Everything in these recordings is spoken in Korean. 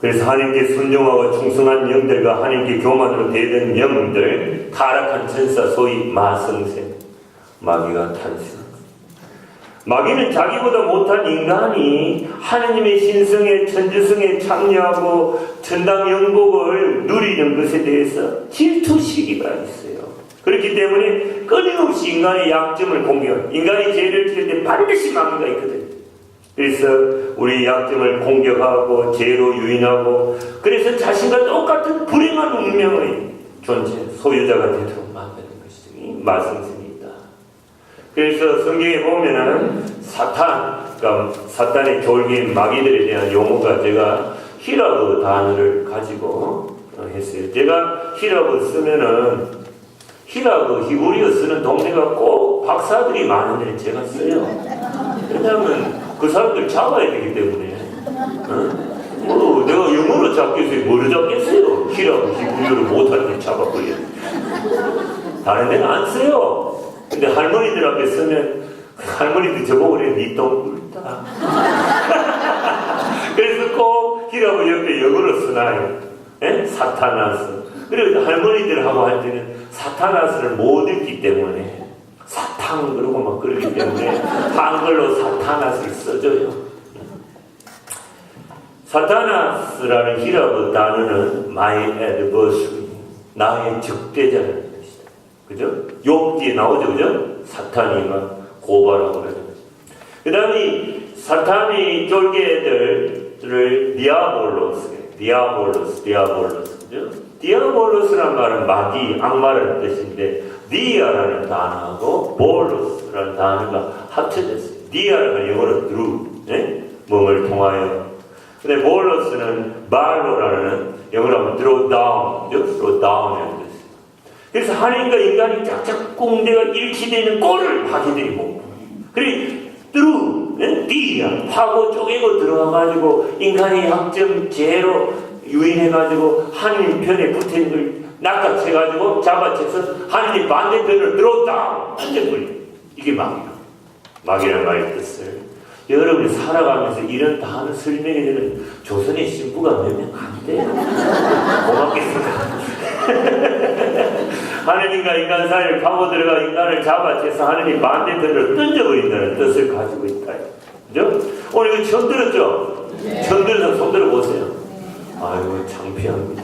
그래서 하나님께 순종하고 충성한 영들과 하나님께 교만으로 대든 영들, 타락한 천사 소위 마성세, 마귀가 탄생. 마귀는 자기보다 못한 인간이 하느님의 신성에 천주성에 참여하고 천당 영복을 누리는 것에 대해서 질투 시기가 있어요. 그렇기 때문에 끊임없이 인간의 약점을 공격, 인간이 죄를 지을 때 반드시 마귀가 있거든요. 그래서 우리 약점을 공격하고 죄로 유인하고 그래서 자신과 똑같은 불행한 운명의 존재, 소유자가 되도록 만드는 것이 이 말씀입니다. 그래서 성경에 보면은 사탄, 그러니까 사탄의 졸개인 마귀들에 대한 용어가 제가 히라브 단어를 가지고 어, 했어요. 제가 히라브 쓰면은 히라브 히브리어 쓰는 동네가 꼭 박사들이 많은데 제가 써요. 왜냐하면 그 사람들 잡아야 되기 때문에. 어? 뭐 내가 영어로 잡겠어요. 뭐로 잡겠어요? 히라브 히브리어를 못하는 잡아버려. 다른 데는 안 써요. 근데 할머니들 앞에 쓰면 할머니들 저보고 그래 니똥 꿀다. 그래서 꼭 히라브 옆에 영어로 쓰나요? 예? 사타나스. 그리고 할머니들하고 할 때는 사타나스를 못 읽기 때문에 사탕 그러고 막 그러기 때문에 한글로 사타나스를 써줘요. 사타나스라는 히라브 단어는 my adversary, 나의 적대자라는 것이다. 그죠? 욕기에 나오죠, 그죠? 사탄이 막 고발하고 그러는 거죠. 그 다음에 사탄이 쫄개들을 디아볼로스, 디아볼로스, 디아볼로스, 그죠? 디아볼로스란 말은 마귀, 악마라는 뜻인데 디아라는 단어하고 볼로스라는 단어가 합쳐졌어요. 디아라는 영어로 through, 네? 몸을 통하여. 근데 볼로스는 말로라는 영어로 하면 throw down, throw down이라는 뜻이에요. 그래서 하나님과 인간이 짝짝꿍대가 일치되는 꼴을 하게 되고 그리고 뚜루 디야 파고 쪼개고 들어가가지고 인간의 약점 죄로 유인해가지고 하나님 편에 붙어있는 걸 낚아채가지고 잡아채서 하나님 반대편으로 들어온다 완전 걸려 이게 마귀야 마귀라는 말의 뜻을 여러분이 살아가면서 이런 단어 설명해 주는 조선의 신부가 몇 명 안 돼요 고맙겠습니다 하느님과 인간 사이를 파고 들어가 인간을 잡아채서 하느님 반대편으로 던져버린다는 뜻을 가지고 있다. 그죠? 오늘 이거 처음 들었죠? 처음 들어서 손 들어보세요. 아이고, 창피합니다.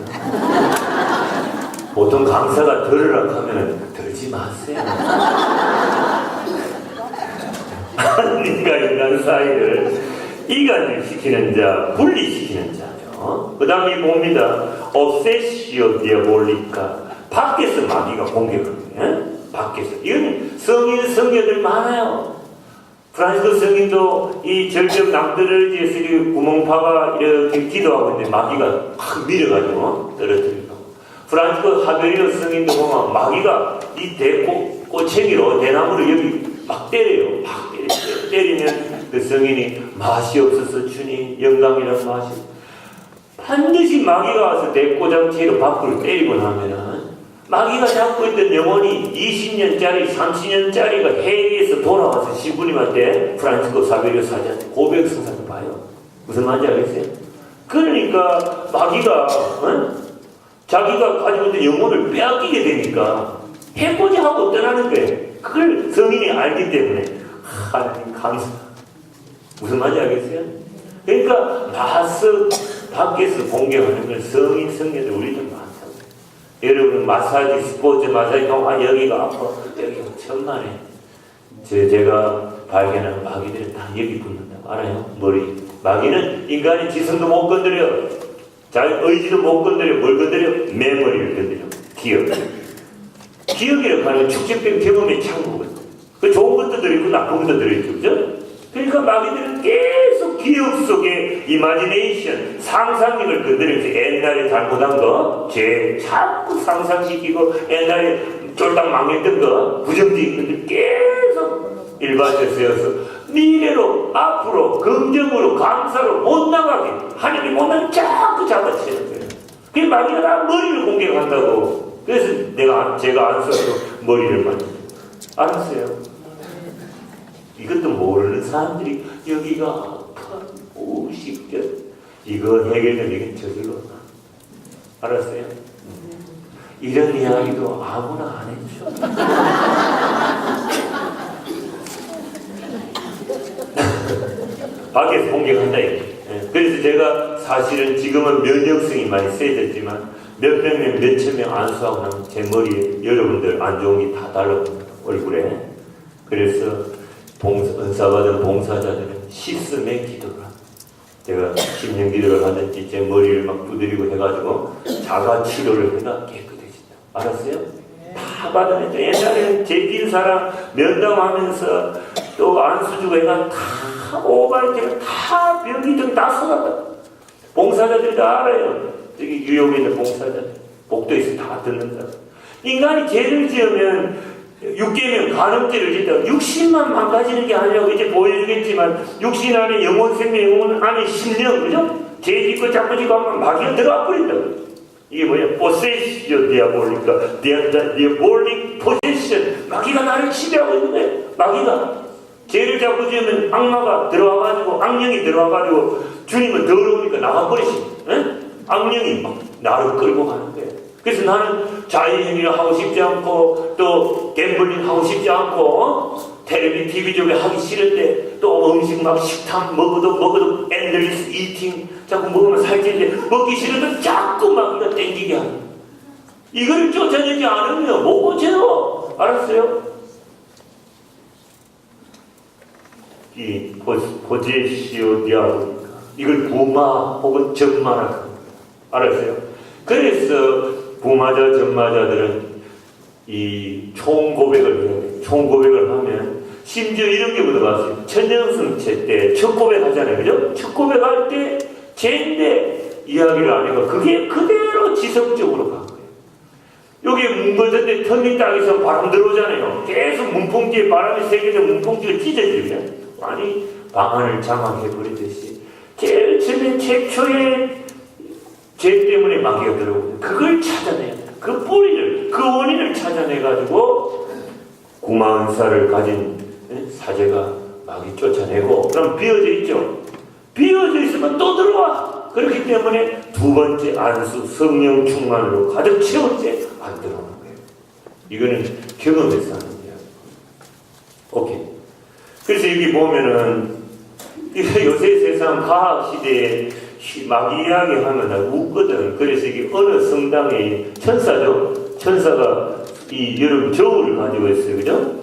보통 강사가 들으라 하면 들지 마세요. 하느님과 인간 사이를 이간시키는 자, 분리시키는 자죠. 그 다음에 봅니다. obsessio diabolica. 밖에서 마귀가 공격합니다. 밖에서. 이건 성인, 성녀들 많아요. 프란시스 성인도 이 절벽 남들을 위해서 구멍파가 이렇게 기도하고 있는데 마귀가 확 밀어가지고 떨어뜨리고. 프란시스 하베리오 성인도 보면 마귀가 이 대꽃, 꼬챙이로 대나무를 여기 막 때려요. 막 때려. 때리면 그 성인이 맛이 없어서 주님 영광이란 맛이 반드시 마귀가 와서 대꼬장치로 밖으로 때리고 나면은 마귀가 잡고 있던 영혼이 20년짜리, 30년짜리가 해외에서 돌아와서 시부님한테 프란치스코 사베리오 사자한테 고백 성사를 봐요. 무슨 말인지 알겠어요? 그러니까 마귀가 어? 자기가 가지고 있는 영혼을 빼앗기게 되니까 해코지 하고 떠나는 거예요. 그걸 성인이 알기 때문에 하나님 감사. 무슨 말인지 알겠어요? 그러니까 마스 밖에서 공격하는 건 성인 성녀들 우리도 많다고. 여러분 마사지 스포츠 마사지 동아 여기가 아파 여기가 천만에 제, 제가 발견한 마귀들은 다 여기 붙는다고 알아요? 머리 마귀는 인간의 지성도 못 건드려 자기 의지도 못 건드려 뭘 건드려? 메모리를 건드려. 기억 기억이라고 하는 축적된 경험의 창고거든. 그 좋은 것도 들어있고 나쁜 것도 들어있죠. 그죠? 그러니까 마귀들은 계속 기억 속에 이마지네이션, 상상력을 건드리면서 옛날에 잘못한 거, 죄 자꾸 상상시키고 옛날에 쫄딱 망했던 거, 부정적인 것들 계속 일반적이어서 미래로, 앞으로, 긍정으로, 감사로 못 나가게 하나님 못나면 자꾸 잡아채는 거예요. 그게 마귀가 다 머리를 공격한다고. 그래서 내가, 제가 안 써서 머리를 만져. 알았어요. 이것도 모르는 사람들이 여기가 아파, 오, 십견. 이거 해결되면 이게 저절로 나. 알았어요? 이런 이야기도 아무나 안 해줘. 밖에서 공격한다. 예, 그래서 제가 사실은 지금은 면역성이 많이 세졌지만 몇백 명, 몇천 명 안수하고 나면 제 머리에 여러분들 안 좋은 게 다 달라붙는 얼굴에. 그래서 봉사, 은사받은 봉사자들은 씻음의 기도를 합니다. 제가 심령 기도를 하든지 제 머리를 막 두드리고 해가지고 자가 치료를 해가 깨끗해진다. 알았어요? 다 받아냈죠. 옛날에는 제낀 사람 면담하면서 또 안수주고 해가 다 오바이트가 다 병이든 다 써놨다. 봉사자들이 다 알아요. 저기 뉴욕에 있는 봉사자들. 복도에서 다 듣는다. 인간이 죄를 지으면 육계명 간음죄를 짓다 육신만 망가지는 게 아니라고 이제 보여주겠지만 육신 안에 영혼 생명 영혼 안에 심령 그죠? 죄 짓고 자꾸 짓고 하면 마귀가 들어와 버린다 이게 뭐야? possessio diabolica diabolic possession 마귀가 나를 지배하고 있는 거야 마귀가 죄를 자꾸 지으면 악마가 들어와가지고 악령이 들어와가지고 주님은 더러우니까 나가버리시 응? 악령이 막 나를 끌고 가는 거야 그래서 나는 자유행위를 하고 싶지 않고 또 갬블링 하고 싶지 않고 어? 텔레비 TV 쪽에 하기 싫은데 또 음식 막 식탐 먹어도 먹어도 엔들리스 이팅 자꾸 먹으면 살찌는데 먹기 싫어도 자꾸 막 이거 땡기게 하는. 이걸 쫓아내지 않으면 못 고쳐요 알았어요? 이 고제시오 디아보니까 이걸 부마 혹은 전마라 합니다. 알았어요? 그래서 부마자 전마자들은 이 총고백을 해야 돼. 총고백을 하면 심지어 이런 게 묻어봤어요. 천년승체 때 첫 고백하잖아요. 그죠? 첫 고백할 때 죄인데 이야기를 안 해가 그게 그대로 지속적으로 간 거예요. 여기 문거전데 턴니 땅에서 바람 들어오잖아요. 계속 문풍지에 바람이 세게서 문풍지가 찢어지면 아니 방안을 장악해 버리듯이 제일 처음에 최초의 죄 때문에 마귀가 들어오고 그걸 찾아내야 돼. 그 뿌리를 그 원인을 찾아내가지고 구마은사를 가진 사제가 마귀 쫓아내고 그럼 비어져 있죠. 비어져 있으면 또 들어와. 그렇기 때문에 두 번째 안수 성령 충만으로 가득 채울 때 안 들어오는 거예요. 이거는 경험에서 하는 거예요. 오케이. 보면은 요새 세상 과학 시대에 마귀 이야기 하면 나 웃거든. 그래서 이게 어느 성당에 천사죠. 천사가 이 여름 저울을 가지고 있어요. 그죠?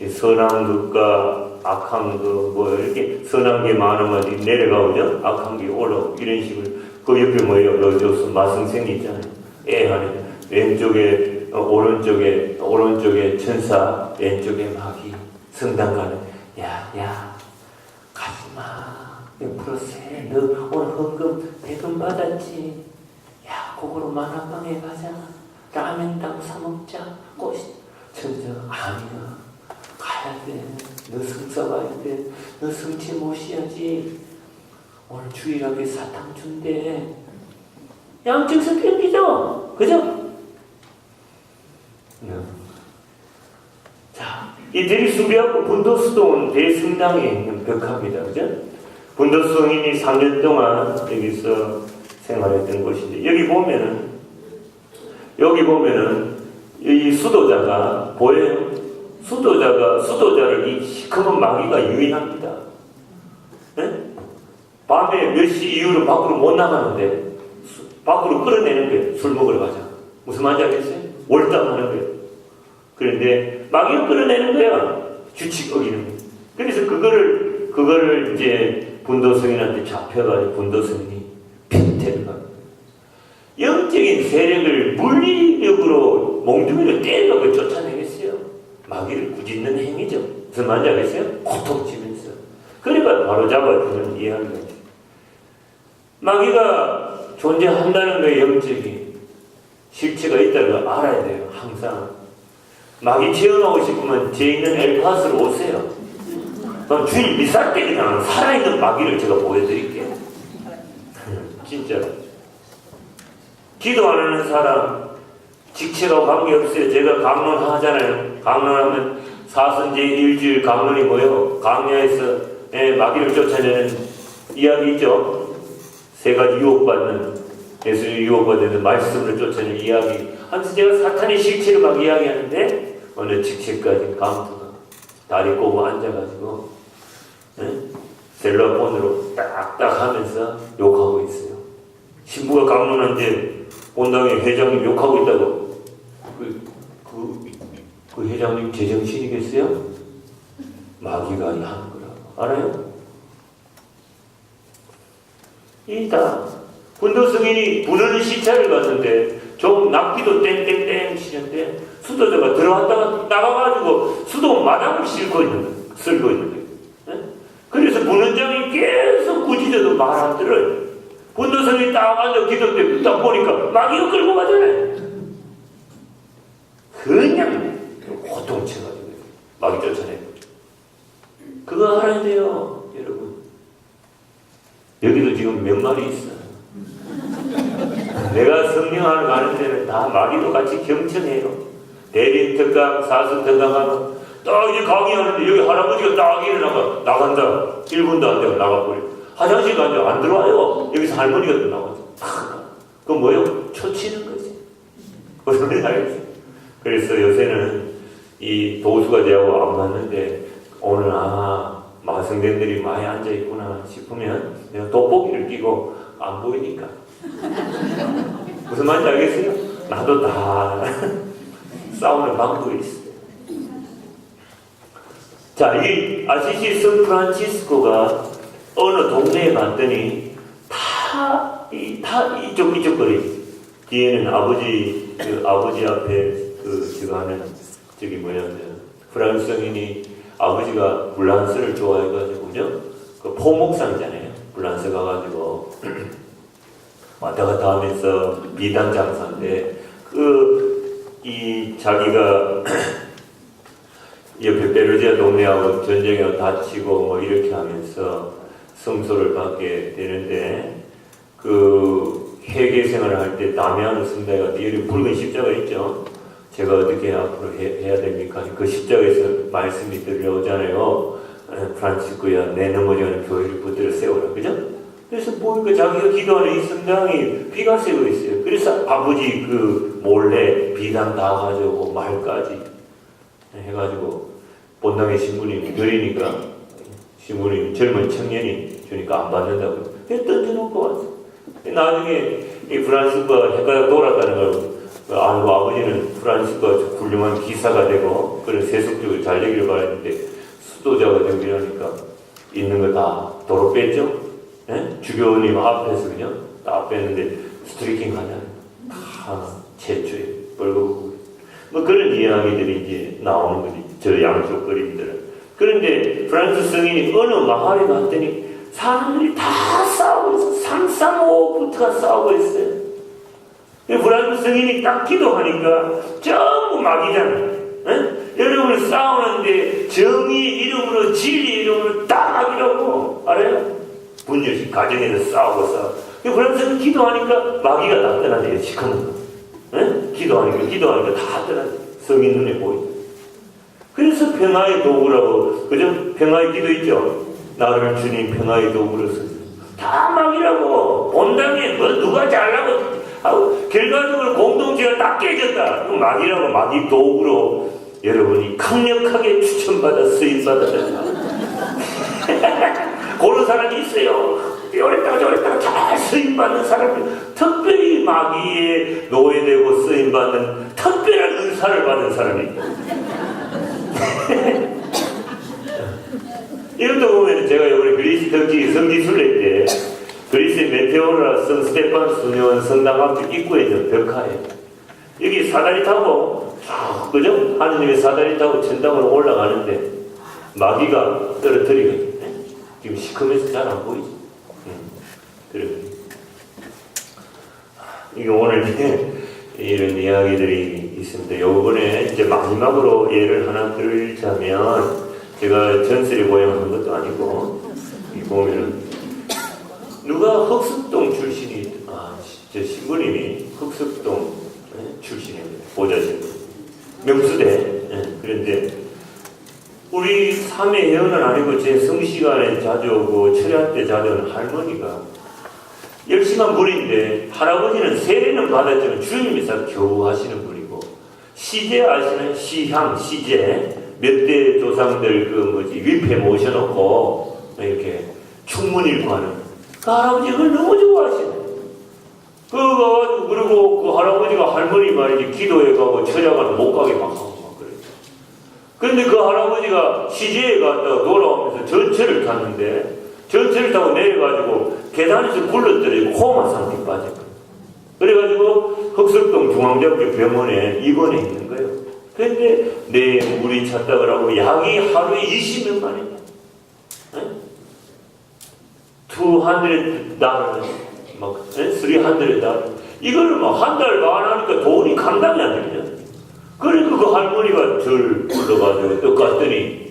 이 선한 것과 악한 것, 뭐 이렇게 선한 게 많으면 내려가오죠? 악한 게 올라오고 이런 식으로. 그 옆에 뭐예요? 여기서 마승생이 있잖아요. 애 안에. 왼쪽에, 어, 오른쪽에, 오른쪽에 천사, 왼쪽에 마귀. 성당 가는, 야, 야, 가지 마. 옆으로 세. 너 오늘 헌금 대금 받았지? 야, 그거로 만화방에 가자. 라면당 사 먹자. 꽃이. 천사, 아니야. 가야 돼. 너 성사 가야 돼. 너 성치 모셔야지. 오늘 주일하게 사탕 준대. 양쪽에서 땡기죠? 그죠? 네. 자, 이들이 수비하고 분도수동 대승당에 있는 벽화입니다. 그죠? 분도수동인이 3년 동안 여기서 생활했던 곳인데, 여기 보면은, 여기 보면은, 이 수도자가 보여요? 수도자가, 수도자를 이 시커먼 마귀가 유인합니다. 네? 밤에 몇 시 이후로 밖으로 못 나가는데, 수- 밖으로 끌어내는 거예요. 술 먹으러 가자. 무슨 말인지 알겠어요? 월담하는 거예요. 그런데 마귀가 끌어내는 거야. 규칙 어기는 거. 그래서 그거를 그거를 이제 분도성인한테 잡혀가지고 분도성인이 핀태를 가. 영적인 세력을 물리력으로 몽둥이로 때려고 쫓아내겠어요. 마귀를 꾸짖는 행위죠. 무슨 말인지 알겠어요? 고통치면서. 그러니까 바로 잡아주는 이야기가 있어요. 마귀가 존재한다는 거에 영적인 실체가 있다는 걸 알아야 돼요. 항상. 마귀 체험하고 싶으면 제 있는 엘파스로 오세요. 그럼 주일 미사 때 그냥 살아있는 마귀를 제가 보여드릴게요. 진짜. 기도 안 하는 사람, 직체가 관계없어요. 제가 강론 하잖아요. 강론하면 사선제 일주일 강론이 뭐요? 강야에서 예, 마귀를 쫓아내는 이야기 있죠. 세 가지 유혹받는 예수님 유혹받는 말씀을 쫓아내는 이야기. 하면서 제가 사탄의 실체를 막 이야기하는데 어느 직책까지 감투가 다리 꼬고 앉아가지고 예? 셀러폰으로 딱딱 하면서 욕하고 있어요. 신부가 강론한데 본당에 회장님 욕하고 있다고 그, 그, 그 회장님 제정신이겠어요? 마귀가 하는 거라고 알아요? 이다 군도 승인이 부르는 시차를 갔는데 좀 납기도 땡땡땡 치는데 수도자가 들어왔다가 나가가지고 수도 마당을 싣고 있는. 쓸고 있는 거예요. 예? 그래서 부는장이 계속 꾸짖어도 말 안 들어요. 분도성이 딱 앉아 기도 때 딱 보니까 마귀가 끌고 가잖아요. 그냥 고통쳐가지고 마귀 쫓아내고 그거 알아야 돼요, 여러분. 여기도 지금 몇 마리 있어요. 내가 성령하는 가는 데는 다 마귀도 같이 경청해요. 대림 특강, 사수 특강 하면 딱 이제 강의하는데 여기 할아버지가 딱 일어나가 나간다. 1분도 안 되고 나가버려. 화장실 가자 안 들어와요. 여기서 할머니가 또 나가죠. 그건 뭐예요? 초치는 거지. 무슨 말인지 알겠어요? 그래서 요새는 이 도수가 되하고 안 맞는데 오늘 아 마성den들이 많이 앉아 있구나 싶으면 내가 돋보기를 끼고 안 보이니까 무슨 말인지 알겠어요? 나도 다 싸우는 방법이 있어요. 자, 이 아시시 샌프란시스코가 어느 동네에 갔더니 다, 이, 다 이쪽 이쪽 거리 뒤에는 아버지 그 아버지 앞에 그 제가 하는 저기 뭐냐 그 프랑스 성인이 아버지가 불란스를 좋아해가지고요 그 포목상이잖아요 불란스 가가지고 왔다 갔다 하면서 비단 장사인데 그 이 자기가 옆에 베르지아 동네하고 전쟁에 다치고 뭐 이렇게 하면서 성소를 받게 되는데 그 회계 생활을 할때 다미안을 쓴다가 뒤에 붉은 십자가 있죠. 제가 어떻게 앞으로 해, 야 됩니까? 그 십자가에서 말씀이 들려오잖아요. 에, 프란치스코야 내 넘어지는 교회를 붙들어 세워라. 그죠? 그래서 보니까 자기가 기도하는 이 성당이 비가 새고 있어요. 그래서 아버지 그 몰래 비단 다 가져오고 말까지 해가지고 본당의 신부님이 드리니까 신부님 젊은 청년이 주니까 안 받는다고 그래서 던져놓고 왔어. 나중에 이 프란스가 해가 돌았다는 걸 알고 아버지는 프란스가 훌륭한 기사가 되고 그런 세속적으로 잘 되기를 바랬는데 수도자가 되기라니까 있는 거 다 도로 뺐죠. 예? 주교님 앞에서 그냥 다 뺐는데 스트리킹 하냐 다 최초에 벌거벗고 뭐 그런 이야기들이 이제 나오는 거지 저 양쪽 그림들은 그런데 프랑스 성인이 어느 마을에 갔더니 사람들이 다 싸우고 있어 335부터가 싸우고 있어요 프랑스 성인이 딱 기도하니까 전부 막이잖아 예? 여러분 싸우는데 정의 이름으로 진리 이름으로 다 막이라고 알아요? 분열식 가정에서 싸우고 싸우고 프랑스는 기도하니까 마귀가 다 떠나대요 거 예? 기도하니까 기도하니까 다 떠나대 성인 눈에 보이죠 그래서 평화의 도구라고 그죠? 평화의 기도 있죠? 나를 주님 평화의 도구로 쓰다 막이라고. 본당에 뭐 누가 잘나고 하고 결과적으로 공동체가 딱 깨졌다. 그 막이라고 막이 도구로 여러분이 강력하게 추천받아 쓰임받아야 그런 사람이 있어요. 요랬다가 저랬다가 잘 쓰임받는 사람이 특별히 마귀에 노예되고 쓰임받는 특별한 은사를 받은 사람이 있다. 이것도 보면 제가 이번에 그리스 특히 성지순례 때 그리스 메테오라 성 스테판 수녀원 성당 앞에 입구에 있는 벽화에 여기 사다리 타고 쭉 그죠? 하느님의 사다리 타고 천당으로 올라가는데 마귀가 떨어뜨리거든요. 지금 시커면서 잘 안 보이지? 응. 그래. 이게 오늘 이런 이야기들이 있습니다. 요번에 이제 마지막으로 예를 하나 들자면 제가 전설의 고향을 한 것도 아니고 이 보면은 누가 흑석동 출신이 아 저 신부님이 흑석동 예, 출신입니다. 보좌신 명수대 예, 그런데 우리 삼회 제 성시간에 자주 오고 철야 때 자주 오는 할머니가 열심한 분인데 할아버지는 세례는 받았지만 주님께서 겨우 하시는 분이고 시제 아시는 시향 시제 몇 대 조상들 그 뭐지 위패 모셔놓고 이렇게 충문 읽고 하는 그 할아버지 그걸 너무 좋아하시네. 그거 그리고 그 할아버지가 할머니 말이지 기도해 가고 처자가는 못 가게 막 하고. 막 근데 그 할아버지가 시제에 갔다가 돌아오면서 전철을 탔는데 전철을 타고 내려가지고 계단에서 굴러떨어지고 코마 상태에 빠져버려. 그래가지고 흑석동 중앙대학교 병원에 입원해 있는 거예요. 근데 내 물이 찼다 그러고 약이 하루에 20몇 만이냐. 200 달러, 막, 300 달러. 이거를 막한 달 반 하니까 돈이 할머니가 절 불러가지고 또 갔더니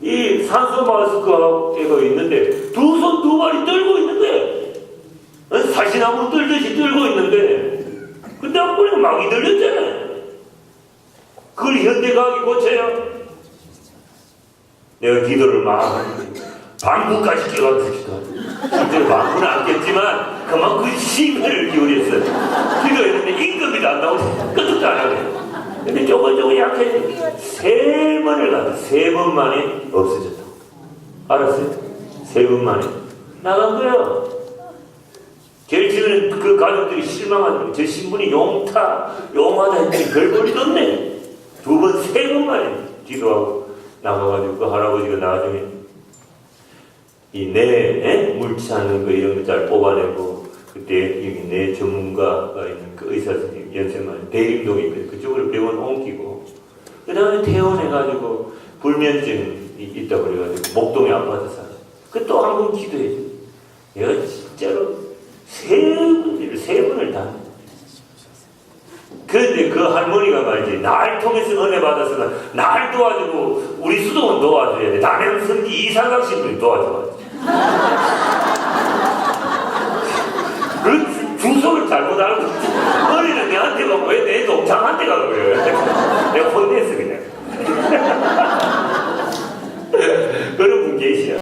이 산소 마스크가 있는데 두 손두 발이 떨고 있는 거야. 사시나무 떨듯이 떨고 있는데 근데 안 보니까 막이 들렸잖아요. 그걸 현대과학이 고쳐요. 내가 기도를 막 방구까지 끼워가지고. 실제로 방구는 안 깼지만 그만큼 심혈을 기울였어요. 기도했는데 임금이도 안 나오고 끄떡도 안 하고 근데 조금 조금 약해지고 세 번을 가서 세번 만에 없어졌다. 알았어요? 세 번 만에 나간 거예요. 제일 처음에는 그 가족들이 거예요. 제 신분이 용타, 용하다 했더니 별볼이 없네. 두 번, 세 번 만에 기도하고 나가가지고 그 할아버지가 나중에 이뇌 물치하는 거 이런 거 잘 뽑아내고 그때 여기 뇌 전문가가 있는 그 의사 선생님 연세마을 대림동인데 그쪽으로 병원 옮기고 그 다음에 퇴원해가지고 불면증이 있다고 그래가지고 목동에 아파트 사는 그또 한 번 기도해줘. 내가 진짜로 세 분을 세 분을 다. 그런데 그 할머니가 말이지 날 통해서 은혜 받았으나 날 도와주고 우리 수도원 도와줘야 돼. 남양 성기 이상각 신분이 도와줘야 돼. 그 주소를 잘못 알고 っちゃんなんて書く